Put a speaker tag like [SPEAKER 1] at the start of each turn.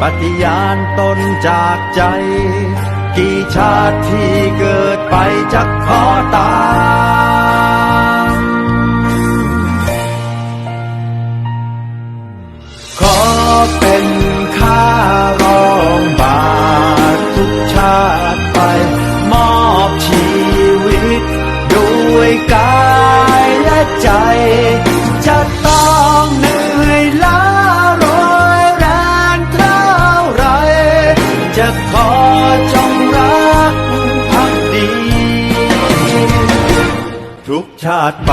[SPEAKER 1] ปฏิญาณตนจากใจ กี่ชาติที่เกิดไปจะขอตามขอเป็นข้ารองบาททุกชาติไปมอบชี ทุกชาติไป